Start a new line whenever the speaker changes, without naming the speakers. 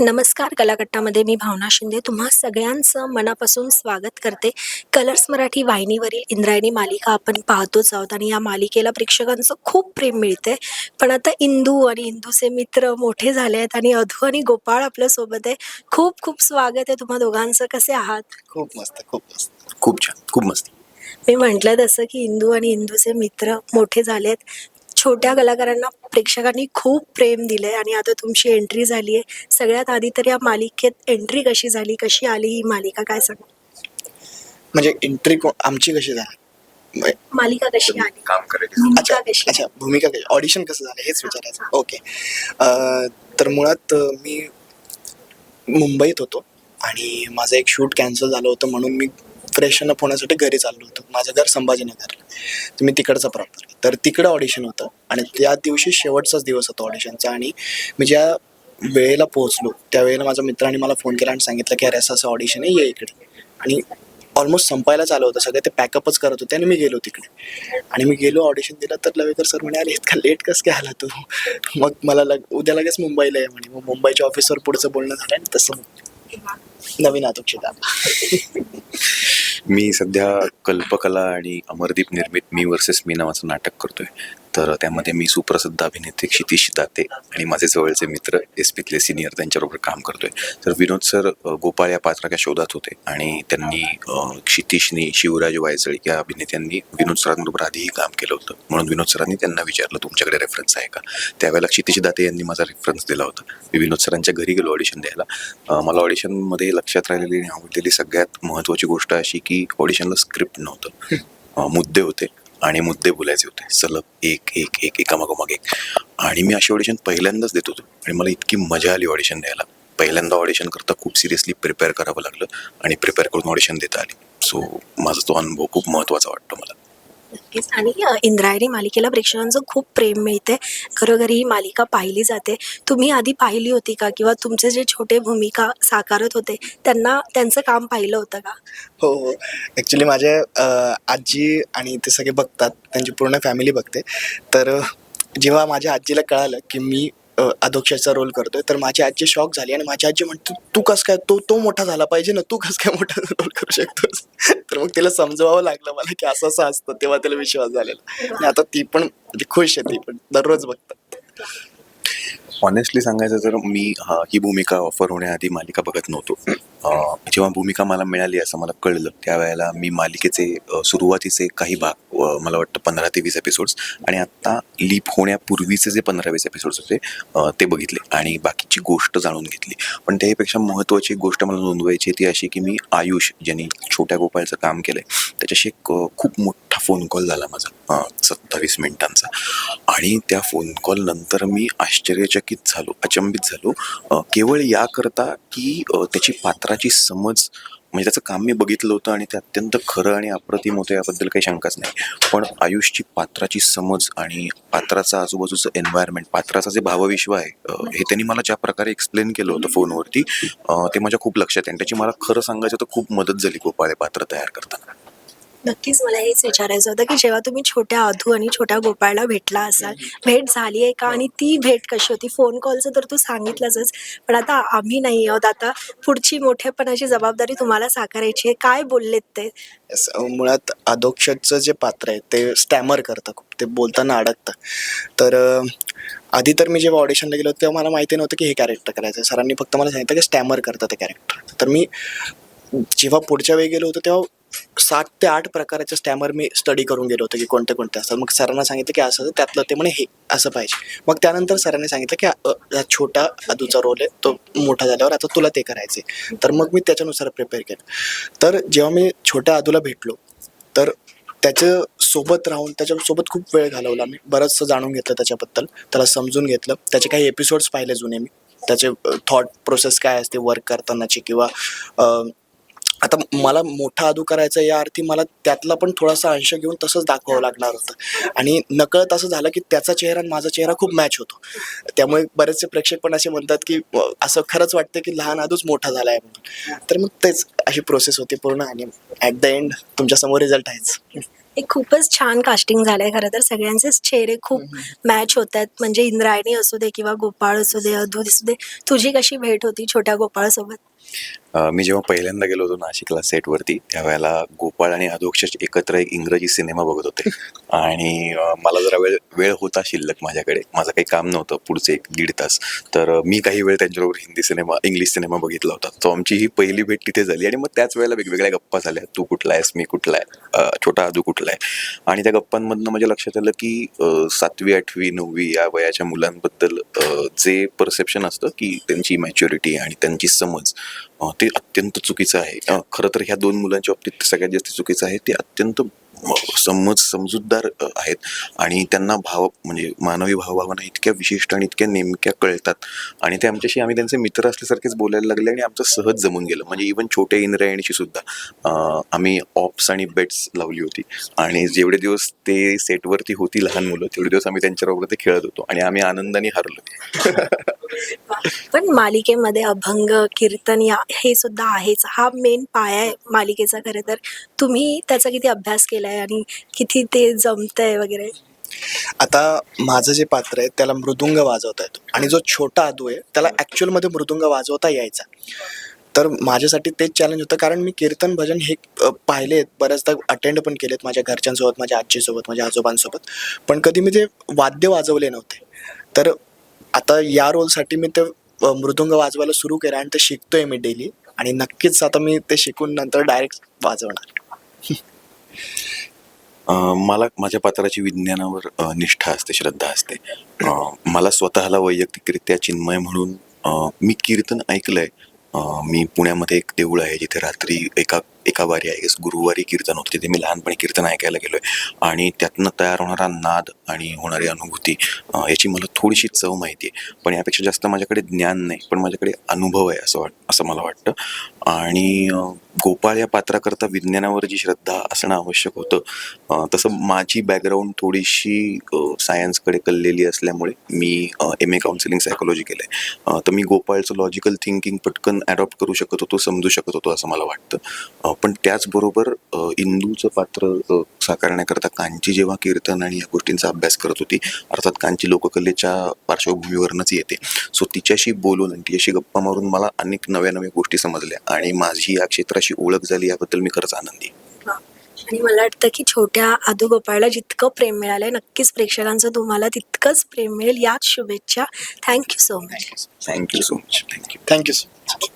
नमस्कार कलाकट्टामध्ये मी भावना शिंदे तुम्हा सगळ्यांचं मनापासून स्वागत करते. कलर्स मराठी वाहिनीवरील इंद्रायणी मालिका आपण पाहतोच आहोत आणि या मालिकेला प्रेक्षकांचं खूप प्रेम मिळते. पण आता इंदू आणि इंदूचे मित्र मोठे झाले आहेत आणि अधू आणि गोपाळ आपल्यासोबत आहे. खूप खूप स्वागत आहे तुम्हा दोघांचं. कसे आहात?
खूप मस्त खूप मस्त.
खूप छान खूप मस्त.
मी म्हटलं तसं की इंदू आणि इंदूचे मित्र मोठे झालेत. छोट्या कलाकारांना प्रेक्षकांनी खूप प्रेम दिलंय आणि आता तुमची एंट्री झाली आहे सगळ्यात आधी तर या मालिकेत एंट्री कशी झाली? कशी आली ही मालिका? काय सांगा
म्हणजे एंट्री आमची कशी झाली? म्हणजे-
मालिका कशी आली?
काम करायचं
भूमिका
अच्छा
कशी
अच्छा भूमिका कशी ऑडिशन कसं झालं हेच विचारायचं. ओके तर मुळात मी मुंबईत होतो आणि माझं एक शूट कॅन्सल झालं होतं म्हणून मी फ्रेशन अप होण्यासाठी घरी चाललो होतो. माझं घर संभाजीनगरला. तर मी तिकडचा प्रॉपर तर तिकडं ऑडिशन होतं आणि त्या दिवशी शेवटचाच दिवस होता ऑडिशनचा आणि मी ज्या वेळेला पोहोचलो त्यावेळेला माझ्या मित्राने मला फोन केला आणि सांगितलं की अरे असं असं ऑडिशन आहे ये इकडे. आणि ऑलमोस्ट संपायला चालू होतं. सगळे ते पॅकअपच करत होते आणि मी गेलो तिकडे. आणि मी गेलो ऑडिशन दिलं तर लवेकर सर म्हणे अरे इतका लेट कसं काय आला तू? मग मला लग उद्या लगेच मुंबईला आहे म्हणे. मग मुंबईच्या ऑफिसवर पुढचं बोलणं झालं आणि तसं नवीन अपेक्षित आला
मी सध्या कल्पकला आणि अमरदीप निर्मित मी वर्सेस मी नावाचं नाटक करतोय. तर त्यामध्ये मी सुप्रसिद्ध अभिनेते क्षितिश दाते आणि माझे जवळचे मित्र एस पीतले सिनियर त्यांच्याबरोबर काम करतोय. तर विनोद सर गोपाळ या पात्राच्या शोधात होते आणि त्यांनी क्षितिशनी शिवराज वायचळी या अभिनेत्यांनी विनोद सरांबरोबर आधीही काम केलं होतं. म्हणून विनोद सरांनी त्यांना विचारलं तुमच्याकडे रेफरन्स आहे का? त्यावेळेला क्षितिश दाते यांनी माझा रेफरन्स दिला होता. मी विनोद सरांच्या घरी गेलो ऑडिशन द्यायला. मला ऑडिशनमध्ये लक्षात राहिलेली आणि आवडलेली सगळ्यात महत्त्वाची गोष्ट अशी की ऑडिशनला स्क्रिप्ट नव्हतं. मुद्दे होते. आणि मुद्दे बोलायचे होते. सलग एक एक एक एकामागोमाग एक. आणि मी अशी ऑडिशन पहिल्यांदाच देत होतो. आणि मला इतकी मजा आली ऑडिशन द्यायला. पहिल्यांदा ऑडिशन करता खूप सिरियसली प्रिपेअर करावं लागलं आणि प्रिपेअर करून ऑडिशन देता आली. सो माझा तो अनुभव खूप महत्त्वाचा वाटतो मला.
नक्कीच. आणि इंद्रायणी मालिकेला प्रेक्षकांचं खूप प्रेम मिळते घरोघरी ही मालिका पाहिली जाते. तुम्ही आधी पाहिली होती का? किंवा तुमचे जे छोटे भूमिका साकारत होते त्यांना त्यांचं काम पाहिलं होतं का?
हो हो. ॲक्च्युली माझे आजी आणि ते सगळे बघतात. त्यांची पूर्ण फॅमिली बघते. तर जेव्हा माझ्या आजीला कळालं की मी अध्यक्षाचा रोल करतोय. तर माझी आजी शॉक झाली आणि माझी आजी म्हणते तू कस काय तो तो मोठा झाला पाहिजे ना तू कस काय मोठा रोल करू शकतोस? तर मग तिला समजवावं लागलं मला की असं असं असतं. तेव्हा तिला विश्वास झालेला. आणि आता ती पण म्हणजे खुश आहे ती पण. दररोज बघतात.
ऑनेस्टली सांगायचं तर मी हा ही भूमिका ऑफर होण्याआधी मालिका बघत नव्हतो. जेव्हा भूमिका मला मिळाली असं मला कळलं त्यावेळेला मी मालिकेचे सुरुवातीचे काही भाग मला वाटतं पंधरा ते वीस एपिसोड्स आणि आत्ता लीप होण्यापूर्वीचे जे पंधरा वीस एपिसोड्स होते ते बघितले आणि बाकीची गोष्ट जाणून घेतली. पण त्याहीपेक्षा महत्त्वाची एक गोष्ट मला नोंदवायची ती अशी की मी आयुष ज्यांनी छोट्या गोपाळचं काम केलं आहे त्याच्याशी एक खूप मोठा फोन कॉल झाला माझा सत्तावीस मिनिटांचा. आणि त्या फोन कॉल नंतर मी आश्चर्यचकित झालो अचंबित झालो केवळ याकरता की त्याची पात्र पात्राची समज म्हणजे त्याचं काम मी बघितलं होतं आणि ते अत्यंत खरं आणि अप्रतिम होतं याबद्दल काही शंकाच नाही. पण आयुषची पात्राची समज आणि पात्राचा आजूबाजूचं एन्व्हायरमेंट पात्राचं जे भावविश्व आहे हे त्यांनी मला ज्या प्रकारे एक्सप्लेन केलं होतं फोनवरती ते माझ्या खूप लक्षात आहे. आणि त्याची मला खरं सांगायचं तर खूप मदत झाली गोपाळे पात्र तयार करताना.
नक्कीच मला हेच विचारायचं होतं की जेव्हा तुम्ही छोट्या अधू आणि छोट्या गोपाळला भेटला असाल भेट झाली आहे का? आणि ती भेट कशी होती? फोन कॉलचं तर तू सांगितलंच पण आता आम्ही नाही आहोत. आता पुढची मोठेपणाची जबाबदारी तुम्हाला साकारायची आहे. काय बोललेत ते?
Yes, अं, मुळात अधोक्षजचं जे पात्र आहे ते स्टॅमर करतं खूप. ते बोलताना अडकतं. तर अं, आधी तर मी जेव्हा ऑडिशनला गेलो तेव्हा मला माहिती नव्हतं की हे कॅरेक्टर करायचं सरांनी फक्त मला सांगितलं की स्टॅमर करतं ते कॅरेक्टर तर मी जेव्हा पुढच्या वेळी गेलो होतो तेव्हा सात ते आठ प्रकारचे स्टॅमर मी स्टडी करून गेलो होतो की कोणते कोणते असतात मग सरांना सांगितलं की असं त्यातलं ते म्हणे हे असं पाहिजे. मग त्यानंतर सरांनी सांगितलं की हा छोटा आदूचा रोल आहे तो मोठा झाल्यावर आता तुला ते करायचे तर मग मी त्याच्यानुसार प्रिपेअर केलं. तर जेव्हा मी छोट्या आदूला भेटलो तर त्याच्या सोबत राहून त्याच्यासोबत खूप वेळ घालवला मी बरंचसं जाणून घेतलं त्याच्याबद्दल. त्याला समजून घेतलं. त्याचे काही एपिसोड्स पाहिले जुने मी. त्याचे थॉट प्रोसेस काय असते वर्क करतानाची किंवा आता मला मोठा अदू करायचा या अर्थी मला त्यातला पण थोडासा अंश घेऊन तसंच दाखवावं लागणार होतं. आणि नकळत असं झालं की त्याचा चेहरा आणि माझा चेहरा खूप मॅच होतो. त्यामुळे बरेचसे प्रेक्षक पण असे म्हणतात की असं खरंच वाटतं की लहान अदूच मोठा झाला आहे म्हणून. तर मग तेच अशी प्रोसेस होती पूर्ण आणि ॲट द एंड तुमच्यासमोर रिझल्ट आहेच.
एक खूपच छान कास्टिंग झालंय खरं तर. सगळ्यांचेच चेहरे खूप मॅच होत आहेत म्हणजे इंद्रायणी असू दे किंवा गोपाळ असू दे अधू असू दे. तुझी कशी भेट होती छोट्या गोपाळसोबत?
मी जेव्हा पहिल्यांदा गेलो होतो नाशिकला सेटवरती त्यावेळेला गोपाळ आणि अधोक्षज एकत्र एक इंग्रजी सिनेमा बघत होते. आणि मला जरा वेळ वेळ होता शिल्लक माझ्याकडे. माझं काही काम नव्हतं पुढचे एक दीड तास. तर मी काही वेळ त्यांच्याबरोबर हिंदी सिनेमा इंग्लिश सिनेमा बघितला होता. तो आमची ही पहिली भेट तिथे झाली आणि मग त्याच वेळेला वेगवेगळ्या गप्पा झाल्या. तू कुठला आहेस मी कुठला आहे? छोटा अधू कुठला आहे? आणि त्या गप्पांमधनं माझ्या लक्षात आलं की सातवी आठवी नववी या वयाच्या मुलांबद्दल जे परसेप्शन असतं की त्यांची मॅच्युरिटी आणि त्यांची समज ते अत्यंत चुकीचं आहे. खरं तर ह्या दोन मुलांच्या बाबतीत सगळ्यात जास्त चुकीचं आहे. ते अत्यंत समज समजूतदार आहेत. आणि त्यांना भाव म्हणजे मानवी भावभावना इतक्या विशिष्ट आणि इतक्या नेमक्या कळतात. आणि ते आमच्याशी आम्ही त्यांचे मित्र असल्यासारखेच बोलायला लागले आणि आमचं सहज जमून गेलं. म्हणजे इवन छोट्या इंद्रायणीशी सुद्धा आम्ही ऑप्स आणि बेट्स लावली होती. आणि जेवढे दिवस ते सेटवरती होती लहान मुलं तेवढे दिवस आम्ही त्यांच्याबरोबर ते खेळत होतो. आणि आम्ही आनंदाने हरलो.
पण मालिकेमध्ये अभंग कीर्तन या हे सुद्धा आहेच. हा मेन पाया आहे मालिकेचा खरं तर. तुम्ही त्याचा किती अभ्यास केलाय आणि किती ते जमतंय वगैरे?
आता माझं जे पात्र आहे त्याला मृदुंग वाजवता येतो. आणि जो छोटा आदू आहे त्याला ॲक्च्युअलमध्ये मृदुंग वाजवता यायचा. तर माझ्यासाठी तेच चॅलेंज होतं. कारण मी कीर्तन भजन हे पाहिले आहेत बऱ्याचदा अटेंड पण केलेत माझ्या घरच्यांसोबत माझ्या आजीसोबत माझ्या आजोबांसोबत. पण कधी मी ते वाद्य वाजवले नव्हते तर आता या रोलसाठी मी ते मृदुंग वाजवायला सुरू केलं आणि ते शिकतोय मी डेली आणि नक्कीच आता मी ते शिकून नंतर डायरेक्ट वाजवणार.
मला माझ्या पात्राची विज्ञानावर निष्ठा असते श्रद्धा असते. मला स्वतःला वैयक्तिकरित्या चिन्मय म्हणून मी कीर्तन ऐकलंय. मी पुण्यामध्ये एक देऊळ आहे जिथे रात्री एका एका वारी आहे गुरुवारी कीर्तन होतं. तिथे मी लहानपणी कीर्तन ऐकायला गेलो आहे आणि त्यातनं तयार होणारा नाद आणि होणारी अनुभूती याची मला थोडीशी चव माहिती आहे. पण यापेक्षा जास्त माझ्याकडे ज्ञान नाही पण माझ्याकडे अनुभव आहे असं वाट असं मला वाटतं. आणि गोपाळ या पात्राकरता विज्ञानावर जी श्रद्धा असणं आवश्यक होतं. तसं माझी बॅकग्राऊंड थोडीशी सायन्सकडे कललेली असल्यामुळे मी एम ए काउन्सिलिंग सायकोलॉजी केलं आहे तर मी गोपाळचं लॉजिकल थिंकिंग पटकन ॲडॉप्ट करू शकत होतो समजू शकत होतो असं मला वाटतं. पण त्याचबरोबर इंदूचं पात्र साकारण्याकरता कांची जेव्हा कीर्तन आणि या गोष्टींचा अभ्यास करत होती अर्थात कांची लोककलेच्या पार्श्वभूमीवरनंच येते. सो तिच्याशी बोलून आणि तिच्याशी गप्पा मारून मला अनेक नव्या नव्या गोष्टी समजल्या आणि माझी या क्षेत्राशी ओळख झाली याबद्दल मी खरंच आनंदी. आहे.
आणि मला वाटतं की छोट्या आदू गोपाळला जितकं प्रेम मिळालंय नक्कीच प्रेक्षकांचं तुम्हाला तितकंच प्रेम मिळेल. याच शुभेच्छा. Thank you so much
thank you so much thank you
thank you so much